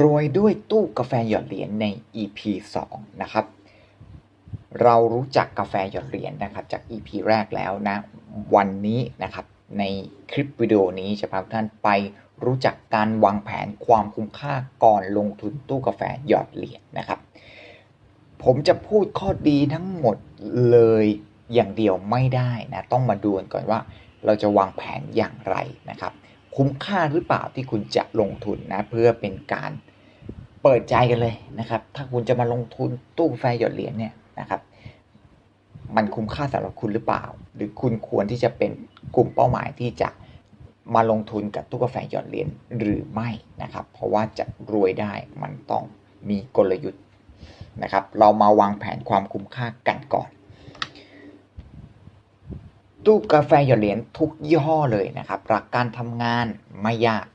รวยด้วยตู้กาแฟหยอดเหรียญใน EP 2 นะครับ เรารู้จักกาแฟหยอดเหรียญนะครับ จาก EP แรกแล้วนะ วันนี้นะครับในคลิปวิดีโอนี้จะพาท่านไปรู้จักการวางแผนความคุ้มค่าก่อนลงทุนตู้กาแฟหยอดเหรียญนะครับ ผมจะพูดข้อดีทั้งหมดเลยอย่างเดียวไม่ได้นะ ต้องมาดูกันก่อนว่าเราจะวางแผนอย่างไรนะครับ คุ้มค่าหรือเปล่าที่คุณจะลงทุนนะ เพื่อเป็นการเปิดใจกันเลยนะครับ ถ้าคุณจะมาลงทุนตู้กาแฟหยอดเหรียญเนี่ยนะครับ มันคุ้มค่าสำหรับคุณหรือเปล่า หรือคุณควรที่จะเป็นกลุ่มเป้าหมายที่จะมาลงทุนกับตู้กาแฟหยอดเหรียญหรือไม่นะครับ เพราะว่าจะรวยได้มันต้องมีกลยุทธ์นะครับ เรามาวางแผนความคุ้มค่ากันก่อน ตู้กาแฟหยอดเหรียญทุกยี่ห้อเลยนะครับ หลักการทำงานไม่ยาก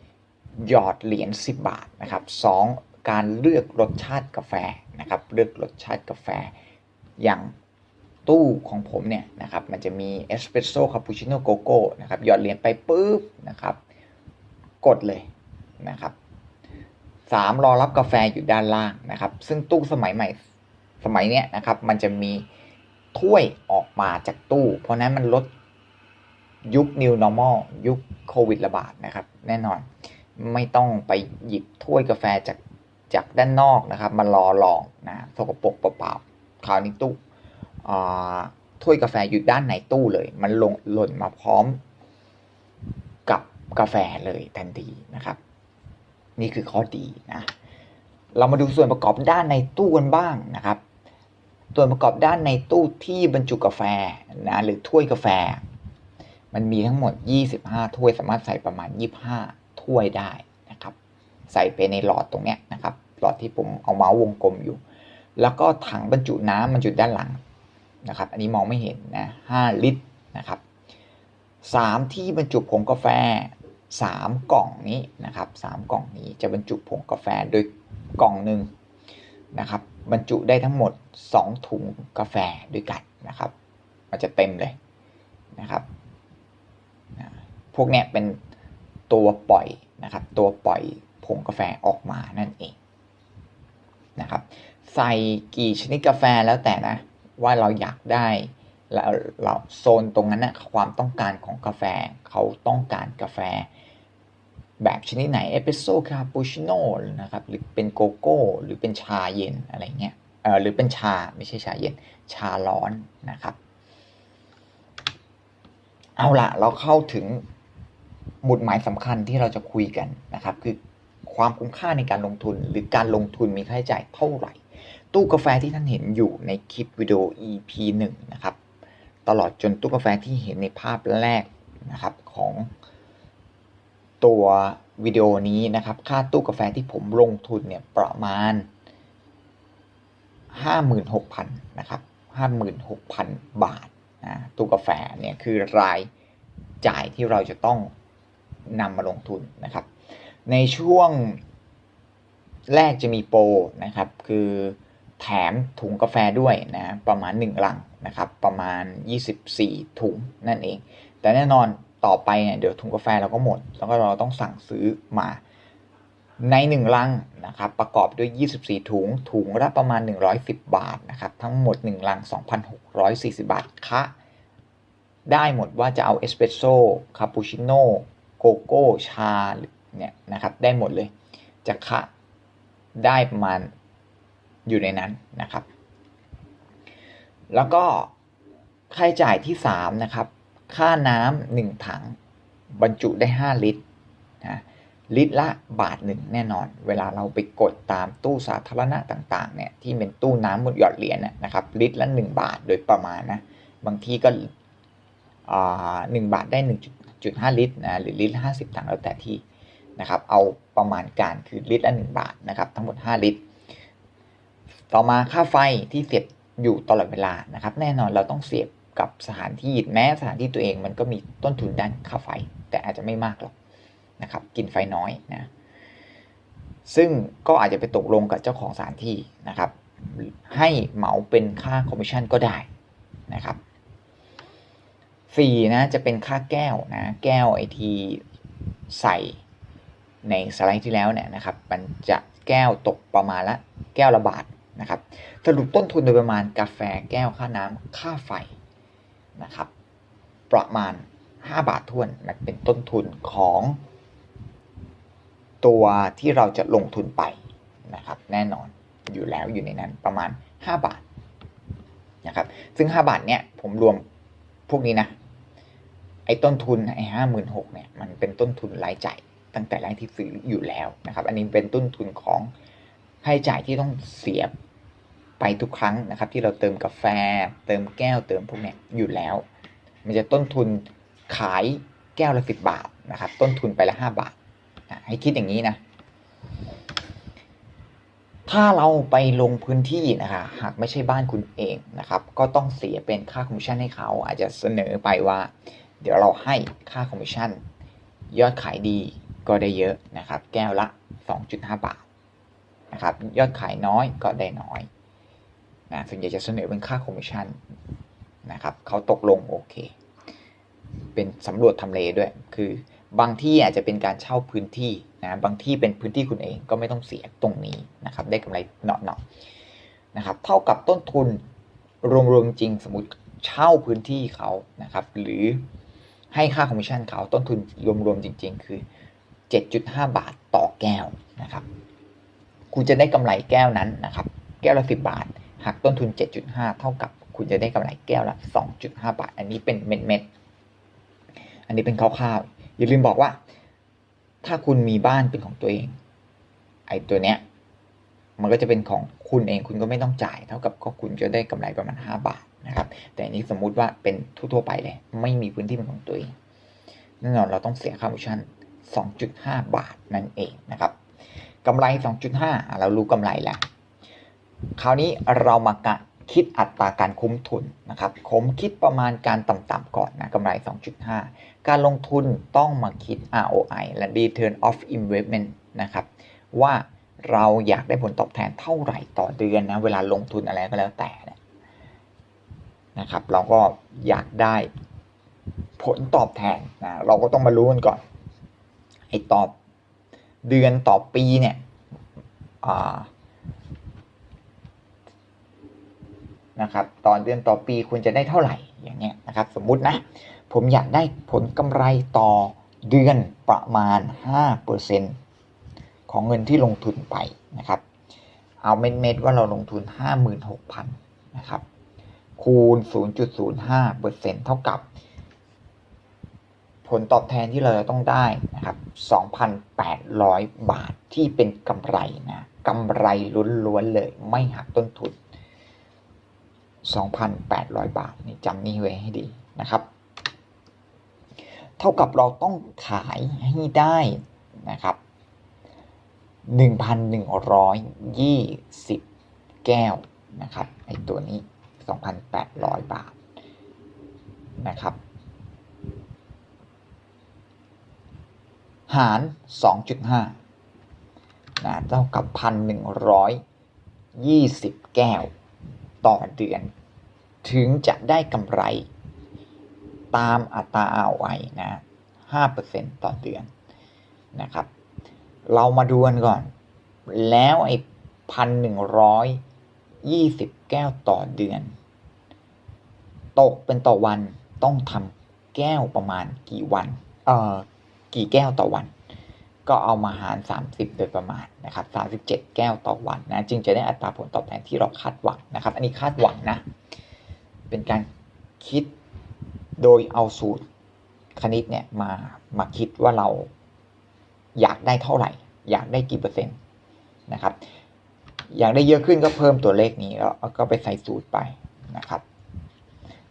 1. หยอดเหรียญ10 บาทนะครับ 2. การเลือกรสชาติกาแฟนะครับ เลือกรสชาติกาแฟ อย่างตู้ของผมเนี่ยนะครับมันจะมีเอสเปรสโซ่คาปูชิโน่โกโก้นะครับหยอดเหรียญไปปุ๊บนะครับกดเลยนะครับสามรอรับกาแฟอยู่ด้านล่างนะครับ ซึ่งตู้สมัยใหม่สมัยเนี้ยนะครับมันจะมี ถ้วยออกมาจากตู้ เพราะนั้นมันลดยุค New Normal ยุคโควิดระบาดนะครับ แน่นอนไม่ต้องไปหยิบถ้วยกาแฟจากจากด้านนอกนะครับ มารอลองนะสกปรกเปล่าๆคราวนี้ตู้ถ้วยกาแฟอยู่ด้านในตู้เลย มันลงหล่นมาพร้อมกับกาแฟเลยทันทีนะครับ นี่คือข้อดีนะ เรามาดูส่วนประกอบด้านในตู้กันบ้างนะครับ ส่วนประกอบด้านในตู้ที่บรรจุกาแฟนะหรือถ้วยกาแฟ มันมีทั้งหมด 25 ถ้วยสามารถใส่ประมาณ 25 ถ้วยได้นะครับ ใส่ไปในหลอดตรงเนี้ยนะครับหลอดที่ผมเอาเมาส์วงกลมอยู่ แล้วก็ถังบรรจุน้ำบรรจุด้านหลังนะครับ อันนี้มองไม่เห็นนะ 5 ลิตรนะครับ 3 ที่บรรจุผงกาแฟ 3 กล่องนี้นะครับ 3 กล่องนี้จะบรรจุผงกาแฟโดยกล่องหนึ่ง นะครับ บรรจุได้ทั้งหมด 2 ถุงกาแฟด้วยกันนะครับ มันจะเต็มเลยนะครับพวกเนี้ยเป็นตัวปล่อยนะครับ ตัวปล่อยผงกาแฟออกมานั่นเองนะครับ ใส่กี่ชนิดกาแฟแล้วแต่นะ ว่าเราอยากได้แล้วเราโซนตรงนั้นนะความต้องการของกาแฟเขาต้องการกาแฟ แบบชนิดไหนเอสเปรสโซ่คาปูชิโน่นะครับหรือเป็นโกโก้หรือเป็นชาเย็นอะไรเงี้ยเออหรือเป็นชาไม่ใช่ชาเย็นชาร้อนนะครับ เอาละเราเข้าถึงหมุดหมายสำคัญที่เราจะคุยกันนะครับ คือความคุ้มค่าในการลงทุน หรือการลงทุนมีค่าใช้จ่ายเท่าไหร่ ตู้กาแฟที่ท่านเห็นอยู่ในคลิปวิดีโอ EP 1 นะครับ ตลอดจนตู้กาแฟที่เห็นในภาพแรกนะครับของ ตัววิดีโอนี้นะครับ ค่าตู้กาแฟที่ผมลงทุนเนี่ยประมาณ 56,000นะครับ56,000 บาทนะตู้กาแฟเนี่ยคือรายจ่ายที่เราจะต้องนำมาลงทุนนะครับ ในช่วงแรกจะมีโปรนะครับ คือแถมถุงกาแฟด้วยนะประมาณ 1 ลังนะครับ ประมาณ 24 ถุงนั่นเอง แต่แน่นอน ต่อไปเนี่ยเดี๋ยวถุงกาแฟเราก็หมด แล้วก็เราต้องสั่งซื้อมาใน 1 ลังนะครับประกอบด้วย 24 ถุง ถุงละประมาณ 110 บาทนะครับทั้งหมด 1 ลัง 2,640 บาทคะได้หมดว่าจะเอาเอสเปรสโซ่คาปูชิโน่โกโก้ชาเนี่ยนะครับได้หมดเลยจะคะได้ประมาณอยู่ในนั้นนะครับ แล้วก็ค่าใช้จ่ายที่ 3 นะครับ ค่าน้ำหนึ่งถัง บรรจุได้ 5 ลิตรนะลิตรละบาทหนึ่งแน่นอน เวลาเราไปกดตามตู้สาธารณะต่างๆเนี่ยที่เป็นตู้น้ำบนหยอดเหรียญนะครับ ลิตรละ 1 บาทโดยประมาณนะบางที่ก็หนึ่งบาทได้ 1.5 ลิตรนะหรือลิตรละ50 ถังแล้วแต่ที่นะครับ เอาประมาณการคือลิตรละ 1 บาทนะครับ ทั้งหมด 5 ลิตร ต่อมาค่าไฟที่เสียบอยู่ตลอดเวลานะครับ แน่นอนเราต้องเสียบ กับสถานที่แม้สถานที่ตัวเองมันก็มีต้นทุนด้านค่าไฟ แต่อาจจะไม่มากหรอกนะครับ กินไฟน้อยนะซึ่งก็อาจจะไปตกลงกับเจ้าของสถานที่นะครับ ให้เหมาเป็นค่าคอมมิชชั่นก็ได้นะครับสี่นะจะเป็นค่าแก้วนะแก้วไอทีใส่ในสไลด์ที่แล้วเนี่ยนะครับ มันจะแก้วตกประมาณละแก้วละบาทนะครับ สรุปต้นทุนโดยประมาณกาแฟแก้วค่าน้ำค่าไฟ นะครับ ประมาณ 5 บาททวนมันเป็นต้นทุนของ ตัวที่เราจะลงทุนไปนะครับ แน่นอนอยู่แล้วอยู่ในนั้นประมาณ 5 บาทนะครับ ซึ่ง 5 บาทเนี่ยผมรวมพวกนี้นะ ไอ้ต้นทุนไอ้ห้าหมื่นหกเนี่ยมันเป็นต้นทุนรายจ่ายตั้งแต่แรกที่ซื้ออยู่แล้วนะครับ อันนี้เป็นต้นทุนของค่าใช้จ่ายที่ต้องเสีย ไปทุกครั้งนะครับ ที่เราเติมกาแฟ เติมแก้วเติมพวกเนี้ยอยู่แล้ว มันจะต้นทุนขายแก้วละสิบบาทนะครับ ต้นทุนไปละห้าบาทให้คิดอย่างนี้นะ ถ้าเราไปลงพื้นที่นะคะหากไม่ใช่บ้านคุณเองนะครับ ก็ต้องเสียเป็นค่าคอมมิชชั่นให้เขาอาจจะเสนอไปว่า เดี๋ยวเราให้ค่าคอมมิชชั่นยอดขายดีก็ได้เยอะนะครับ แก้วละ 2.5 บาทนะครับ ยอดขายน้อยก็ได้น้อย นะส่วนใหญ่จะเสนอเป็นค่าคอมมิชชั่นนะครับเขาตกลงโอเค เป็นสำรวจทำเลด้วย คือบางที่อาจจะเป็นการเช่าพื้นที่นะบางที่เป็นพื้นที่คุณเองก็ไม่ต้องเสียตรงนี้นะครับ ได้กำไรเนาะๆนะครับ เท่ากับต้นทุนรวมๆจริงสมมติเช่าพื้นที่เขานะครับ หรือให้ค่าคอมมิชชั่นเขาต้นทุนรวมๆจริง ๆ คือ 7.5 บาทต่อแก้วนะครับ คุณจะได้กำไรแก้วนั้นนะครับ แก้วละ 10 บาท หักต้นทุน 7.5 เท่ากับคุณจะได้กำไรแก้วละ 2.5 บาท อันนี้เป็นเม็ดๆอันนี้เป็นคร่าวๆ อย่าลืมบอกว่า ถ้าคุณมีบ้านเป็นของตัวเอง ไอ้ตัวเนี้ย มันก็จะเป็นของคุณเอง คุณก็ไม่ต้องจ่าย เท่ากับก็คุณจะได้กำไรประมาณ 5 บาทนะครับ แต่อันนี้สมมุติว่าเป็นทั่วๆไปเลย ไม่มีพื้นที่เป็นของตัวเอง แน่นอนเราต้องเสียค่าคอมมิชชั่น 2.5 บาทนั่นเองนะครับกำไร 2.5 เรารู้กำไรแล้ว คราวนี้เรามากะคิดอัตราการคุ้มทุนนะครับผมคิดประมาณการต่ำๆก่อนนะกำไร 2.5 การลงทุนต้องมาคิด ROI และ Return of Investment นะครับว่าเราอยากได้ผลตอบแทนเท่าไหร่ต่อเดือนนะเวลาลงทุนอะไรก็แล้วแต่นะครับเราก็อยากได้ผลตอบแทนนะเราก็ต้องมารู้กันก่อนไอ้ตอบเดือนต่อปีเนี่ย นะครับตอนเดือนต่อปีคุณจะได้เท่าไหร่อย่างเงี้ยนะครับสมมุตินะผมอยากได้ผลกำไรต่อเดือนประมาณ 5%ของเงินที่ลงทุนไปนะครับ เอาเม็ดๆว่าเราลงทุน 56,000นะครับคูณ 0.05%เท่ากับ ผลตอบแทนที่เราจะต้องได้นะครับ 2,800 บาทที่เป็นกำไรนะกำไรล้วนๆเลยไม่หักต้นทุน 2,800 บาทนี่จำนี่ไว้ให้ดีนะครับ เท่ากับเราต้องขายให้ได้นะครับ 1,120 แก้วนะครับไอตัวนี้ 2,800 บาทนะครับ หาร 2.5นะเท่ากับ 1,120 แก้ว ต่อเดือน ถึงจะได้กำไร ตามอัตรา ROI นะ 5%ต่อเดือนนะครับ เรามาดูกันก่อน แล้วไอ้พันหนึ่งร้อยยี่สิบแก้วต่อเดือน ตกเป็นต่อวันต้องทำแก้วประมาณกี่วัน เอ่อ กี่แก้วต่อวัน ก็เอามาหาร 30 โดยประมาณนะครับ37 แก้วต่อวันนะจึงจะได้อัตราผลตอบแทนที่เราคาดหวังนะครับ อันนี้คาดหวังนะ เป็นการคิดโดยเอาสูตรคณิตเนี่ยมามาคิดว่าเราอยากได้เท่าไหร่ อยากได้กี่เปอร์เซ็นต์นะครับ อยากได้เยอะขึ้นก็เพิ่มตัวเลขนี้แล้วก็ไปใส่สูตรไปนะครับ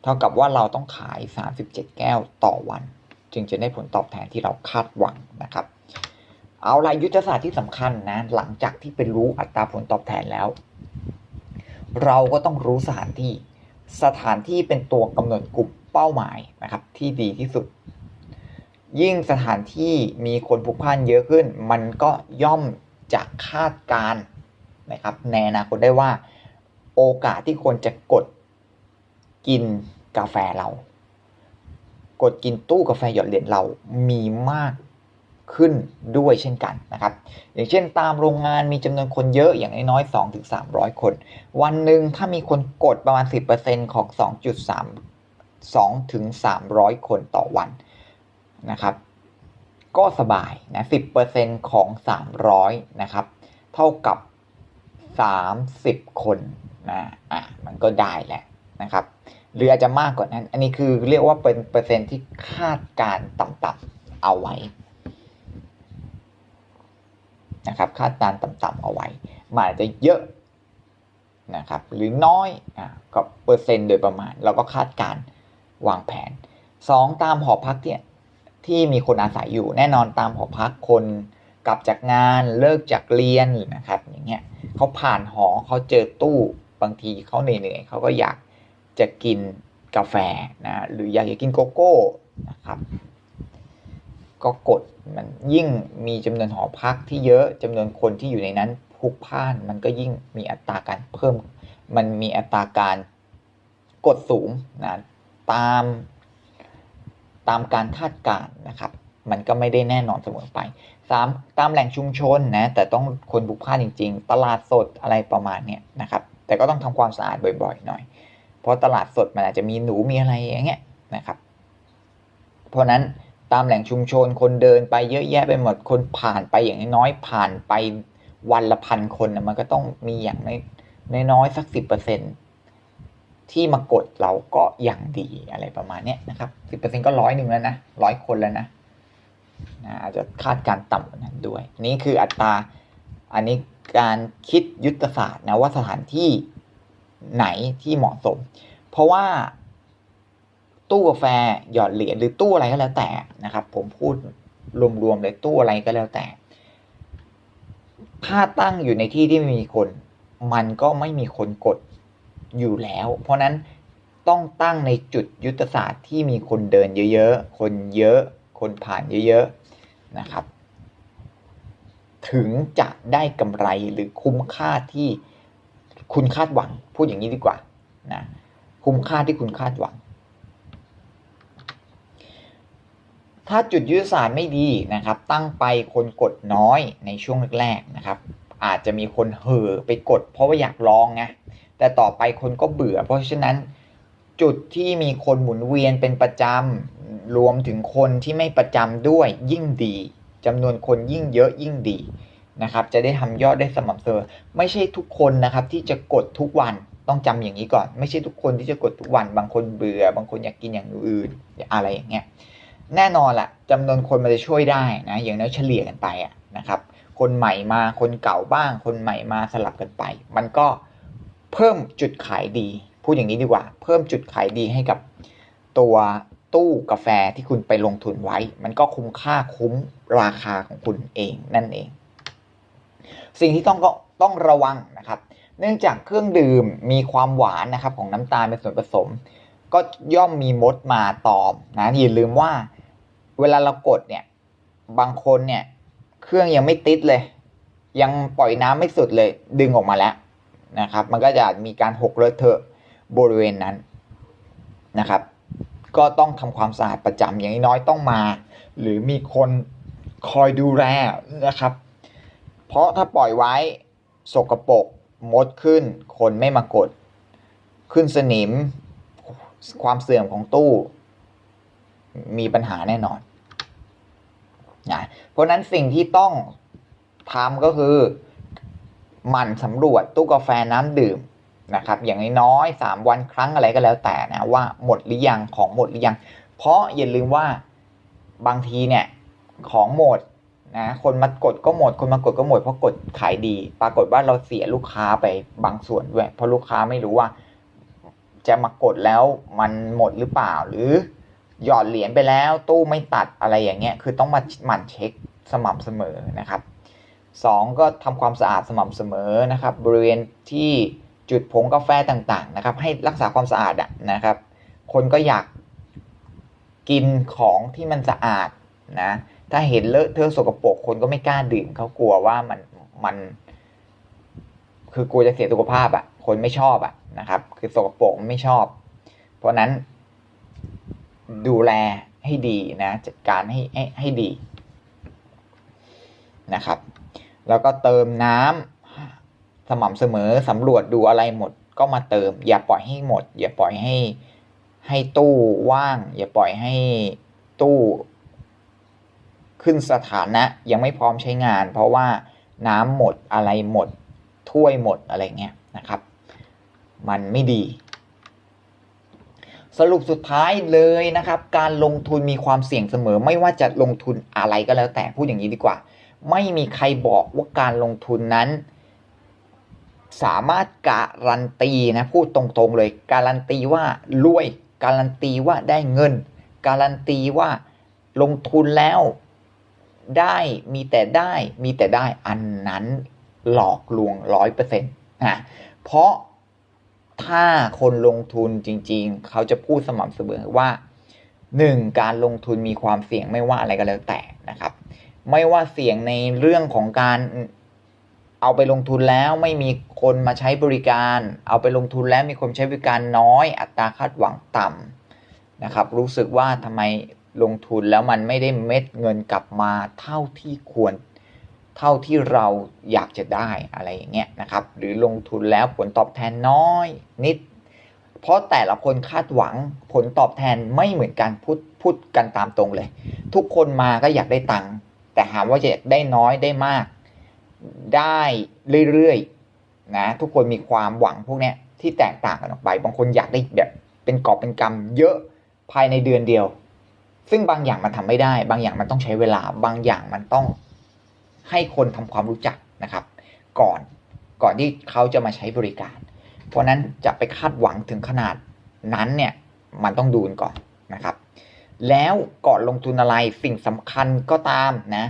เท่ากับว่าเราต้องขาย 37 แก้วต่อวัน จึงจะได้ผลตอบแทนที่เราคาดหวังนะครับ เอาละยุทธศาสตร์ที่สำคัญนะ หลังจากที่เป็นรู้อัตราผลตอบแทนแล้ว เราก็ต้องรู้สถานที่ สถานที่เป็นตัวกำหนดกลุ่มเป้าหมายนะครับที่ดีที่สุด ยิ่งสถานที่มีคนพลุกพล่านเยอะขึ้น มันก็ย่อมจะคาดการนะครับในอนาคตได้ว่า โอกาสที่คนจะกดกินกาแฟเรา กดกินตู้กาแฟหยอดเหรียญเรามีมาก ขึ้นด้วยเช่นกันนะครับอย่างเช่นตามโรงงานมีจำนวนคนเยอะอย่างน้อยๆ2ถึง300 คน วันหนึ่งถ้ามีคนกดประมาณ 10%ของ 2.3 2ถึง300 คนต่อวันนะครับ ก็สบายนะ 10%ของ 300 นะครับ เท่ากับ 30 คนนะอะมันก็ได้แหละนะครับหรืออาจจะมากกว่านั้น อันนี้คือเรียกว่าเป็นเปอร์เซ็นต์ที่คาดการต่ำๆเอาไว้ นะครับคาดการต่ำๆเอาไว้มันอาจจะเยอะนะครับหรือน้อยอะก็เปอร์เซ็นต์โดยประมาณเราก็คาดการวางแผน 2 ตามหอพักเนี่ยที่มีคนอาศัยอยู่แน่นอนตามหอพักคนกลับจากงานเลิกจากเรียนนะครับอย่างเงี้ยเขาผ่านหอเขาเจอตู้บางทีเขาเหนื่อยๆเขาก็อยากจะกินกาแฟนะหรืออยากจะกินโกโก้นะครับ ก็กดมันยิ่งมีจำนวนหอพักที่เยอะจำนวนคนที่อยู่ในนั้นพุกพ่านมันก็ยิ่งมีอัตราการเพิ่ม มันมีอัตราการกดสูงนะตามตามการคาดการณ์นะครับ มันก็ไม่ได้แน่นอนเสมอไป 3. ตามแหล่งชุมชนนะแต่ต้องคนพลุกพ่านจริง ๆ ตลาดสดอะไรประมาณเนี้ยนะครับ แต่ก็ต้องทำความสะอาดบ่อยๆหน่อย เพราะตลาดสดมันอาจจะมีหนูมีอะไรอย่างเงี้ยนะครับ เพราะนั้น ตามแหล่งชุมชนคนเดินไปเยอะแยะไปหมดคนผ่านไปอย่างน้อยผ่านไปวันละพันคนนะมันก็ต้องมีอย่างน้อยๆสักสิบเปอร์เซ็นที่มากดเราก็อย่างดีอะไรประมาณนี้นะครับสิบเปอร์เซ็นก็ร้อยหนึ่งแล้วนะร้อยคนแล้วนะนะอาจจะคาดการต่ำกว่านั้นด้วย นี่คืออัตราอันนี้การคิดยุทธศาสตร์นะว่าสถานที่ไหนที่เหมาะสม เพราะว่า ตู้กาแฟหยอดเหรียญหรือตู้อะไรก็แล้วแต่นะครับ ผมพูดรวมๆเลยตู้อะไรก็แล้วแต่ ถ้าตั้งอยู่ในที่ที่ไม่มีคน มันก็ไม่มีคนกดอยู่แล้ว เพราะนั้นต้องตั้งในจุดยุทธศาสตร์ที่มีคนเดินเยอะๆ คนเยอะ คนผ่านเยอะๆ นะครับ ถึงจะได้กำไรหรือคุ้มค่าที่คุณคาดหวัง พูดอย่างนี้ดีกว่านะ คุ้มค่าที่คุณคาดหวัง ถ้าจุดยุทธศาสตร์ไม่ดีนะครับ ตั้งไปคนกดน้อยในช่วงแรกๆนะครับ อาจจะมีคนเห่อไปกดเพราะว่าอยากลองไงแต่ต่อไปคนก็เบื่อ เพราะฉะนั้นจุดที่มีคนหมุนเวียนเป็นประจำรวมถึงคนที่ไม่ประจำด้วยยิ่งดีจำนวนคนยิ่งเยอะยิ่งดีนะครับ จะได้ทำยอดได้สม่ำเสมอไม่ใช่ทุกคนนะครับที่จะกดทุกวันต้องจำอย่างนี้ก่อน ไม่ใช่ทุกคนที่จะกดทุกวัน บางคนเบื่อบางคนอยากกินอย่างอื่นอะไรอย่างเงี้ย แน่นอนละจำนวนคนมันจะช่วยได้นะอย่างน้อยเฉลี่ยกันไปอะนะครับ คนใหม่มาคนเก่าบ้าง คนใหม่มาสลับกันไป มันก็เพิ่มจุดขายดี พูดอย่างนี้ดีกว่า เพิ่มจุดขายดีให้กับตัวตู้กาแฟที่คุณไปลงทุนไว้ มันก็คุ้มค่าคุ้มราคาของคุณเองนั่นเอง สิ่งที่ต้องก็ต้องระวังนะครับ เนื่องจากเครื่องดื่มมีความหวานนะครับของน้ำตาลเป็นส่วนผสม ก็ย่อมมีมดมาตอมนะอย่าลืมว่า เวลาเรากดเนี่ย บางคนเนี่ย เครื่องยังไม่ติดเลย ยังปล่อยน้ำไม่สุดเลย ดึงออกมาแล้วนะครับ มันก็จะมีการหกเลอะเทอะบริเวณนั้นนะครับ ก็ต้องทำความสะอาดประจำอย่างน้อยต้องมา หรือมีคนคอยดูแลนะครับ เพราะถ้าปล่อยไว้สกรปรกมดขึ้น คนไม่มากด ขึ้นสนิม ความเสื่อมของตู้ มีปัญหาแน่นอน นะเพราะนั้นสิ่งที่ต้องทำก็คือหมั่นสำรวจตู้กาแฟน้ำดื่มนะครับ อย่างน้อยๆสามวันครั้งอะไรก็แล้วแต่นะว่าหมดหรือยังของหมดหรือยัง เพราะอย่าลืมว่าบางทีเนี่ยของหมดนะคนมากดก็หมด คนมากดก็หมดเพราะกดขายดี ปรากฏว่าเราเสียลูกค้าไปบางส่วนด้วยเพราะลูกค้าไม่รู้ว่า จะมากดแล้วมันหมดหรือเปล่าหรือ หยอดเหรียญไปแล้วตู้ไม่ตัดอะไรอย่างเงี้ยคือต้องมาหมั่นเช็คสม่ำเสมอนะครับสองก็ทำความสะอาดสม่ำเสมอนะครับ บริเวณที่จุดผงกาแฟต่างๆนะครับ ให้รักษาความสะอาดนะครับ คนก็อยากกินของที่มันสะอาดนะถ้าเห็นเลอะเทอะสกปรกคนก็ไม่กล้าดื่มเขากลัวว่ามันมัน คือกลัวจะเสียสุขภาพอะ่ะ คนไม่ชอบอะ่ะนะครับ คือสกปรกไม่ชอบ เพราะนั้น ดูแลให้ดีนะจัดการให้ให้ให้ดีนะครับ แล้วก็เติมน้ำสม่ำเสมอสำรวจดูอะไรหมดก็มาเติม อย่าปล่อยให้หมด อย่าปล่อยให้ให้ตู้ว่าง อย่าปล่อยให้ตู้ ขึ้นสถานะยังไม่พร้อมใช้งาน เพราะว่าน้ำหมดอะไรหมดถ้วยหมดอะไรเงี้ยนะครับ มันไม่ดี สรุปสุดท้ายเลยนะครับ การลงทุนมีความเสี่ยงเสมอ ไม่ว่าจะลงทุนอะไรก็แล้วแต่พูดอย่างนี้ดีกว่า ไม่มีใครบอกว่าการลงทุนนั้น สามารถการันตีนะพูดตรงๆเลย การันตีว่ารวย การันตีว่าได้เงิน การันตีว่าลงทุนแล้วได้มีแต่ได้มีแต่ได้อันนั้นหลอกลวงร้อยเปอร์เซ็นต์นะเพราะ ถ้าคนลงทุนจริง ๆ เขาจะพูดสม่ำเสมอว่าหนึ่งการลงทุนมีความเสี่ยงไม่ว่าอะไรก็แล้วแต่นะครับ ไม่ว่าเสี่ยงในเรื่องของการเอาไปลงทุนแล้วไม่มีคนมาใช้บริการ เอาไปลงทุนแล้วมีคนใช้บริการน้อย อัตราคาดหวังต่ำนะครับ รู้สึกว่าทำไมลงทุนแล้วมันไม่ได้เม็ดเงินกลับมาเท่าที่ควร เท่าที่เราอยากจะได้อะไรอย่างเงี้ยนะครับ หรือลงทุนแล้วผลตอบแทนน้อยนิด เพราะแต่ละคนคาดหวังผลตอบแทนไม่เหมือนกันพูดพูดกันตามตรงเลย ทุกคนมาก็อยากได้ตังค์แต่ถามว่าจะอยากได้น้อยได้มาก ได้เรื่อยๆนะทุกคนมีความหวังพวกเนี้ยที่แตกต่างกันออกไป บางคนอยากได้แบบเป็นกอบเป็นกำเยอะภายในเดือนเดียว ซึ่งบางอย่างมันทำไม่ได้ บางอย่างมันต้องใช้เวลา บางอย่างมันต้อง ให้คนทำความรู้จักนะครับ ก่อนก่อนที่เขาจะมาใช้บริการ เพราะนั้นจะไปคาดหวังถึงขนาดนั้นเนี่ยมันต้องดูนก่อนนะครับ แล้วก่อนลงทุนอะไรสิ่งสำคัญก็ตามนะ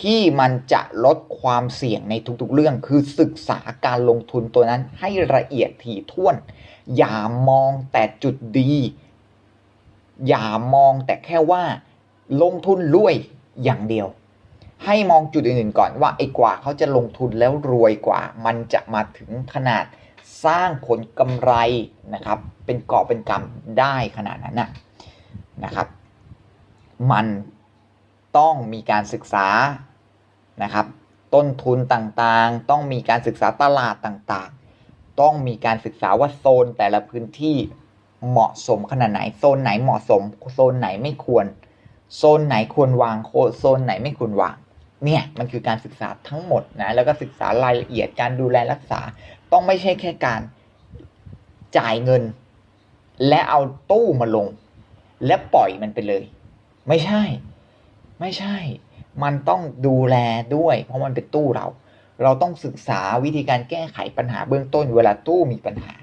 ที่มันจะลดความเสี่ยงในทุกๆเรื่องคือศึกษาการลงทุนตัวนั้นให้ละเอียดถี่ถ้วน อย่ามองแต่จุดดี อย่ามองแต่แค่ว่าลงทุนรวยอย่างเดียว ให้มองจุดอื่นๆก่อนว่าไอ้กว่าเขาจะลงทุนแล้วรวยกว่า มันจะมาถึงขนาดสร้างผลกำไรนะครับ เป็นกอบเป็นกำได้ขนาดนั้นนะนะครับ มันต้องมีการศึกษานะครับ ต้นทุนต่างๆ ต้องมีการศึกษาตลาดต่างๆ ต้องมีการศึกษาว่าโซนแต่ละพื้นที่เหมาะสมขนาดไหนโซนไหนเหมาะสม โซนไหนไม่ควร โซนไหนควรวางโซนไหนไม่ควรวาง เนี่ยมันคือการศึกษาทั้งหมดนะแล้วก็ศึกษารายละเอียดการดูแลรักษา ต้องไม่ใช่แค่การจ่ายเงิน และเอาตู้มาลง และปล่อยมันไปเลย ไม่ใช่ ไม่ใช่ มันต้องดูแลด้วย เพราะมันเป็นตู้เรา เราต้องศึกษาวิธีการแก้ไขปัญหาเบื้องต้น เวลาตู้มีปัญหา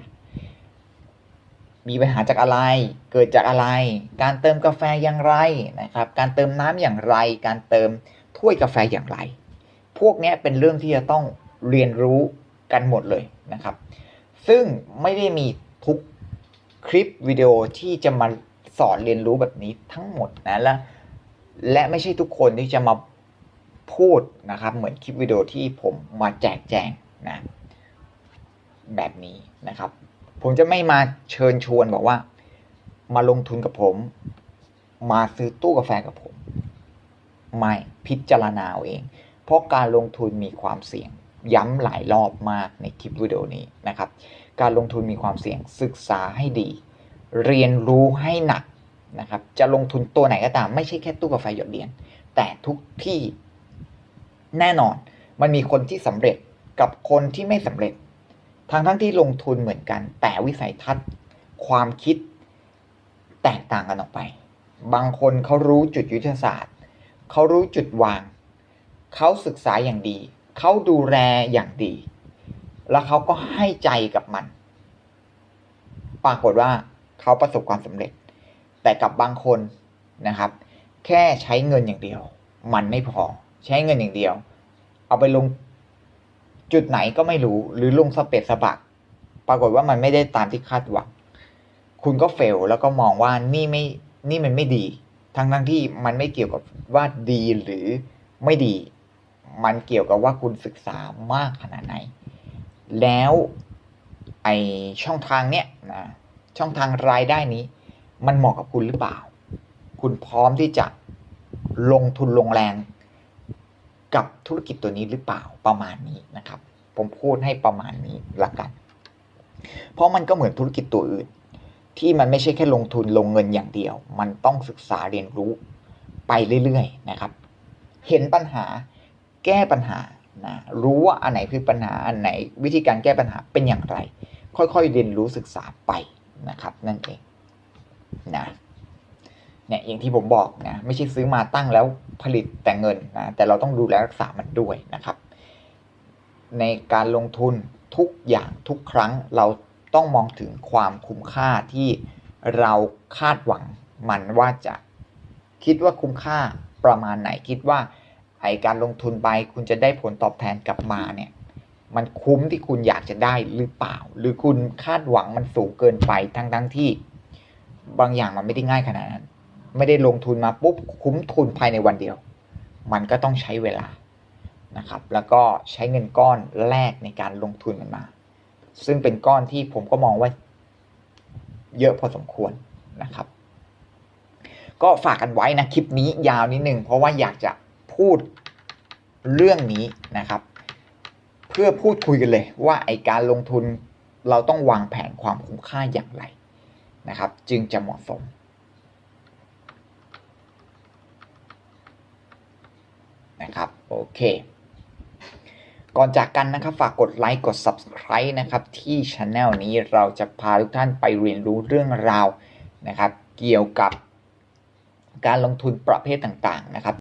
มีปัญหาจากอะไร เกิดจากอะไร การเติมกาแฟอย่างไรนะครับ การเติมน้ำอย่างไร การเติม ถ้วยกาแฟอย่างไร พวกนี้เป็นเรื่องที่จะต้องเรียนรู้กันหมดเลยนะครับ ซึ่งไม่ได้มีทุกคลิปวิดีโอที่จะมาสอนเรียนรู้แบบนี้ทั้งหมดนะและและไม่ใช่ทุกคนที่จะมาพูดนะครับ เหมือนคลิปวิดีโอที่ผมมาแจกแจงนะแบบนี้นะครับ ผมจะไม่มาเชิญชวนบอกว่า มาลงทุนกับผม มาซื้อตู้กาแฟกับผม ไม่พิจารณาเอง เพราะการลงทุนมีความเสี่ยง ย้ำหลายรอบมากในคลิปวิดีโอนี้นะครับ การลงทุนมีความเสี่ยงศึกษาให้ดี เรียนรู้ให้หนักนะครับ จะลงทุนตัวไหนก็ตาม ไม่ใช่แค่ตู้กาแฟหยดเหรียญแต่ทุกที่แน่นอนมันมีคนที่สำเร็จกับคนที่ไม่สำเร็จ ทั้งทั้งที่ลงทุนเหมือนกัน แต่วิสัยทัศน์ ความคิดแตกต่างกันออกไป บางคนเขารู้จุดยุทธศาสตร์ เขารู้จุดวาง เขาศึกษาอย่างดี เขาดูแลอย่างดี แล้วเขาก็ให้ใจกับมัน ปรากฏว่าเขาประสบความสำเร็จ แต่กับบางคนนะครับ แค่ใช้เงินอย่างเดียว มันไม่พอ ใช้เงินอย่างเดียว เอาไปลงจุดไหนก็ไม่รู้ หรือลงสเปซสบักปรากฏว่ามันไม่ได้ตามที่คาดหวัง คุณก็เฟลแล้วก็มองว่านี่ไม่ นี่มันไม่ดี ทั้งทั้งที่มันไม่เกี่ยวกับว่าดีหรือไม่ดี มันเกี่ยวกับว่าคุณศึกษามากขนาดไหน แล้วไอช่องทางเนี้ยนะช่องทางรายได้นี้ มันเหมาะกับคุณหรือเปล่า คุณพร้อมที่จะลงทุนลงแรงกับธุรกิจตัวนี้หรือเปล่าประมาณนี้นะครับ ผมพูดให้ประมาณนี้ละกัน เพราะมันก็เหมือนธุรกิจตัวอื่น ที่มันไม่ใช่แค่ลงทุนลงเงินอย่างเดียว มันต้องศึกษาเรียนรู้ไปเรื่อยๆนะครับ เห็นปัญหาแก้ปัญหานะรู้ว่าอันไหนคือปัญหาอันไหนวิธีการแก้ปัญหาเป็นอย่างไร ค่อยๆเรียนรู้ศึกษาไปนะครับ นั่นเองนะเนี่ยอย่างที่ผมบอกนะไม่ใช่ซื้อมาตั้งแล้วผลิตแต่เงินนะแต่เราต้องดูแลรักษามันด้วยนะครับ ในการลงทุนทุกอย่างทุกครั้งเรา ต้องมองถึงความคุ้มค่าที่เราคาดหวังมันว่าจะคิดว่าคุ้มค่าประมาณไหนคิดว่าไอการลงทุนไปคุณจะได้ผลตอบแทนกลับมาเนี่ยมันคุ้มที่คุณอยากจะได้หรือเปล่า หรือคุณคาดหวังมันสูงเกินไปทั้งทั้งๆที่ บางอย่างมันไม่ได้ง่ายขนาดนั้น ไม่ได้ลงทุนมาปุ๊บคุ้มทุนภายในวันเดียว มันก็ต้องใช้เวลานะครับ แล้วก็ใช้เงินก้อนแรกในการลงทุนมันมา ซึ่งเป็นก้อนที่ผมก็มองว่าเยอะพอสมควรนะครับ ก็ฝากกันไว้นะคลิปนี้ยาวนิดนึงเพราะว่าอยากจะพูดเรื่องนี้นะครับ เพื่อพูดคุยกันเลยว่าไอการลงทุนเราต้องวางแผนความคุ้มค่าอย่างไรนะครับ จึงจะเหมาะสมนะครับโอเค ก่อนจากกันนะครับ ฝากกดไลค์กด Subscribe นะครับที่ช anel นี้เราจะพาทุกท่านไปเรียนรู้เรื่องราวนะครับ เกี่ยวกับการลงทุนประเภทต่างๆนะครับ